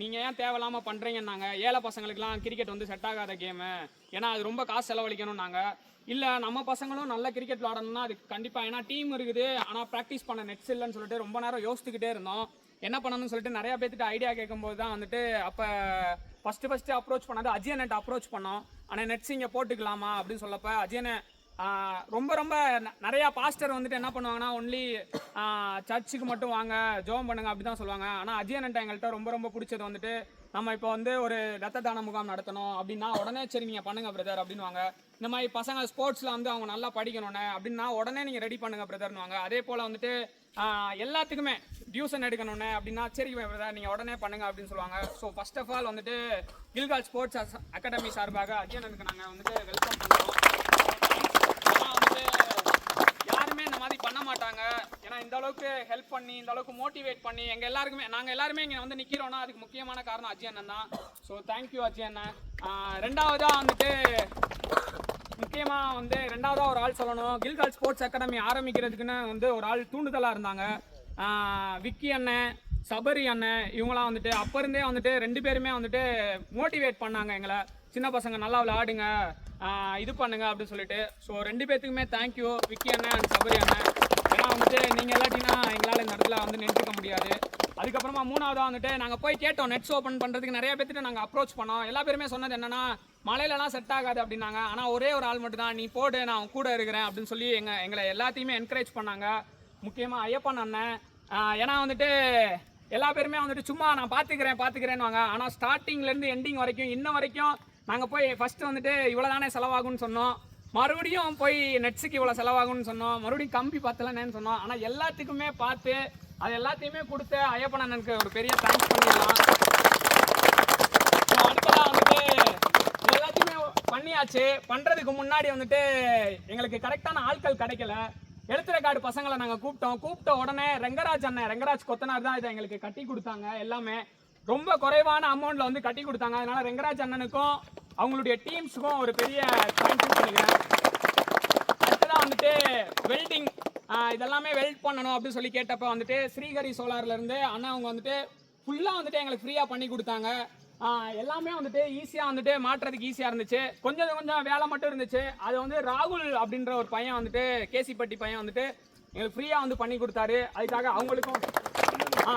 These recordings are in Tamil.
நீங்கள் ஏன் தேவையில்லாமல் பண்ணுறீங்கன்னாங்க ஏழை பசங்களுக்குலாம் கிரிக்கெட் வந்து செட் ஆகாத கேமு ஏன்னா அது ரொம்ப காசு செலவழிக்கணும்னாங்க. இல்லை நம்ம பசங்களும் நல்ல கிரிக்கெட் விளாடணும்னா அதுக்கு கண்டிப்பாக ஏன்னா டீம் இருக்குது. ஆனால் ப்ராக்டிஸ் பண்ண நெட்ஸ் இல்லைன்னு சொல்லிட்டு ரொம்ப நேரம் யோசிச்சுக்கிட்டே இருந்தோம். என்ன பண்ணணும்னு சொல்லிட்டு நிறையா பேர்த்துட்டு ஐடியா கேட்கும்போது தான் வந்துட்டு அப்போ ஃபஸ்ட்டு ஃபஸ்ட்டு அப்ரோச் பண்ணாது அஜய நெட் அப்ரோச் பண்ணோம். ஆனால் நெட்ஸ் இங்கே போட்டுக்கலாமா அப்படின்னு சொல்லப்போ அஜயனை ரொம்ப ரொம்ப நிறையா பாஸ்டர் வந்துட்டு என்ன பண்ணுவாங்கன்னா ஒன்லி சர்ச்சுக்கு மட்டும் வாங்க ஜோம் பண்ணுங்க அப்படி தான் சொல்லுவாங்க. ஆனால் அஜயனன்ட்ட எங்கள்கிட்ட ரொம்ப ரொம்ப பிடிச்சது வந்துட்டு நம்ம இப்போ வந்து ஒரு ரத்த தான முகாம் நடத்தணும் அப்படின்னா உடனே சரி நீங்கள் பண்ணுங்க பிரதர் அப்படின்னுவாங்க. இந்த மாதிரி பசங்க ஸ்போர்ட்ஸில் வந்து அவங்க நல்லா படிக்கணும்னு அப்படின்னா உடனே நீங்கள் ரெடி பண்ணுங்க பிரதர்னுவாங்க அதே போல் வந்துட்டு எல்லாத்துக்குமே டியூஷன் எடுக்கணும்னு அப்படின்னா சரி பிரதர் நீங்கள் உடனே பண்ணுங்க அப்படின்னு சொல்லுவாங்க. ஸோ ஃபர்ஸ்ட் ஆஃப் ஆல் வந்துட்டு கில்கால் ஸ்போர்ட்ஸ் அகாடமி சார்பாக அஜயனனுக்கு நாங்கள் வந்துட்டு வெல்கம் பண்ணுறோம் ஏன்னா வந்துட்டு யாருமே இந்த மாதிரி பண்ண மாட்டாங்க ஏன்னா இந்த அளவுக்கு ஹெல்ப் பண்ணி இந்த அளவுக்கு மோட்டிவேட் பண்ணி எங்க எல்லாருக்குமே நாங்க எல்லாருமே இங்க வந்து நிக்கிறோம்னா அதுக்கு முக்கியமான காரணம் அஜய் அண்ணன் தான். ஸோ தேங்க்யூ அஜய் அண்ணன். ரெண்டாவதாக ரெண்டாவதா வந்துட்டு முக்கியமா வந்து ரெண்டாவதா ஒரு ஆள் சொல்லணும். கில்கால் ஸ்போர்ட்ஸ் அகாடமி ஆரம்பிக்கிறதுக்குன்னு வந்து ஒரு ஆள் தூண்டுதலா இருந்தாங்க. விக்கி அண்ணன் சபரி அண்ணன் இவங்களாம் வந்துட்டு அப்போ இருந்தே வந்துட்டு ரெண்டு பேருமே வந்துட்டு மோட்டிவேட் பண்ணாங்க எங்களை. சின்ன பசங்க நல்லா விளையாடுங்க. இது பண்ணுங்க அப்படின்னு சொல்லிட்டு. ஸோ ரெண்டு பேர்த்துக்குமே தேங்க்யூ விக்கி அண்ணன் அண்ட் சபரி அண்ணன் ஏன்னா வந்துட்டு நீங்கள் இல்லாட்டினா எங்களால் இந்த இடத்துல வந்து நின்றுக்க முடியாது. அதுக்கப்புறமா மூணாவதாக வந்துட்டு நாங்கள் போய் கேட்டோம். நெட்ஸ் ஓப்பன் பண்ணுறதுக்கு நிறைய பேர்த்துட்டு நாங்கள் அப்ரோச் பண்ணோம். எல்லா பேருமே சொன்னது என்னன்னா மலையிலலாம் செட் ஆகாது அப்படின்னாங்க. ஆனால் ஒரே ஒரு ஆள் மட்டும் தான் நீ போடு நான் உன் கூட இருக்கிறேன் அப்படின்னு சொல்லி எங்கள் எங்களை எல்லாத்தையுமே என்கரேஜ் பண்ணாங்க. முக்கியமாக ஐயப்பன் அண்ணன். ஏன்னா வந்துட்டு எல்லா பேருமே வந்துட்டு சும்மா நான் பார்த்துக்கிறேன் பார்த்துக்கிறேன்னுவாங்க ஆனால் ஸ்டார்டிங்லேருந்து எண்டிங் வரைக்கும் இன்ன வரைக்கும் நாங்கள் போய் ஃபஸ்ட்டு வந்துட்டு இவ்வளோ தானே செலவாகும்னு சொன்னோம். மறுபடியும் போய் நெட்ஸுக்கு இவ்வளோ செலவாகும்னு சொன்னோம். மறுபடியும் கம்பி பார்த்தலன்னு சொன்னோம். ஆனால் எல்லாத்துக்குமே பார்த்து அது எல்லாத்தையுமே கொடுத்து ஐயப்பன் அண்ணனுக்கு ஒரு பெரிய தேங்க்ஸ் பண்ணிடலாம். வந்துட்டு எல்லாத்தையுமே பண்ணியாச்சு. பண்ணுறதுக்கு முன்னாடி வந்துட்டு எங்களுக்கு கரெக்டான ஆட்கள் கிடைக்கல. எழுத்துற காடு பசங்களை நாங்கள் கூப்பிட்டோம். கூப்பிட்ட உடனே ரெங்கராஜ் அண்ணன் ரெங்கராஜ் கொத்தனார் தான் இதை எங்களுக்கு கட்டி கொடுத்தாங்க எல்லாமே. ரொம்ப குறைவான அமௌண்ட்ல வந்து கட்டி கொடுத்தாங்க. அதனால ரெங்கராஜ் அண்ணனுக்கும் அவங்களுடைய டீம்ஸுக்கும் ஒரு பெரிய தேங்க்யூ பண்ணிக்கிறேன். வந்துட்டு வெல்டிங் இதெல்லாமே வெல்ட் பண்ணணும் அப்படின்னு சொல்லி கேட்டப்ப வந்துட்டு ஸ்ரீஹரி சோலார்ல இருந்து அண்ணா அவங்க வந்துட்டு ஃபுல்லாக வந்துட்டு எங்களுக்கு ஃப்ரீயாக பண்ணி கொடுத்தாங்க. எல்லாமே வந்துட்டு ஈஸியாக வந்துட்டு மாற்றுறதுக்கு ஈஸியாக இருந்துச்சு. கொஞ்சம் கொஞ்சம் வேலை மட்டும் இருந்துச்சு. அது வந்து ராகுல் அப்படின்ற ஒரு பையன் வந்துட்டு கேசிப்பட்டி பையன் வந்துட்டு எங்களுக்கு ஃப்ரீயாக வந்து பண்ணி கொடுத்தாரு. அதுக்காக அவங்களுக்கும் ஆ.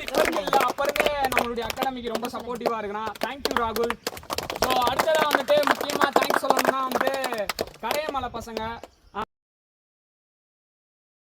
அது நம்மளுடைய அகாடமிக்கு ரொம்ப சப்போர்ட்டிவாக இருக்கிறான். தேங்க்யூ ராகுல். ஸோ அடுத்ததாக வந்துட்டு முக்கியமாக தேங்க்ஸ் சொல்லணும்னா வந்துட்டு கரையமலை பசங்க.